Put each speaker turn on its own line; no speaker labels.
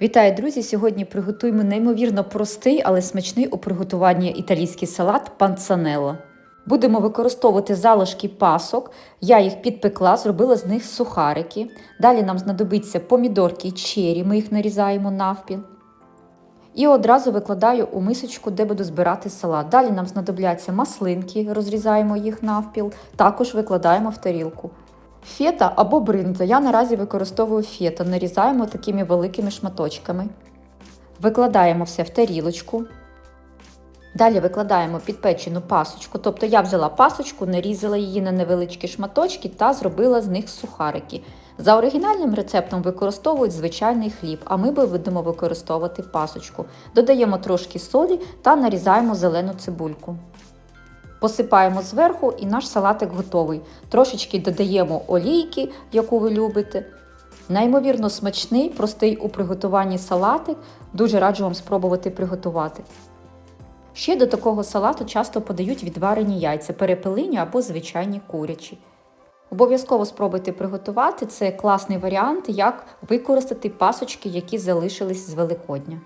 Вітаю, друзі! Сьогодні приготуємо неймовірно простий, але смачний у приготуванні італійський салат панцанело. Будемо використовувати залишки пасок. Я їх підпекла, зробила з них сухарики. Далі нам знадобиться помідорки чері, ми їх нарізаємо навпіл. І одразу викладаю у мисочку, де буду збирати салат. Далі нам знадобляться маслинки, розрізаємо їх навпіл, також викладаємо в тарілку. Фета або бринза. Я наразі використовую фета, нарізаємо такими великими шматочками. Викладаємо все в тарілочку. Далі викладаємо підпечену пасочку. Тобто я взяла пасочку, нарізала її на невеличкі шматочки та зробила з них сухарики. За оригінальним рецептом використовують звичайний хліб, а ми будемо використовувати пасочку. Додаємо трошки солі та нарізаємо зелену цибульку. Посипаємо зверху і наш салатик готовий. Трошечки додаємо олійки, яку ви любите. Неймовірно смачний, простий у приготуванні салатик. Дуже раджу вам спробувати приготувати. Ще до такого салату часто подають відварені яйця, перепелині або звичайні курячі. Обов'язково спробуйте приготувати. Це класний варіант, як використати пасочки, які залишились з Великодня.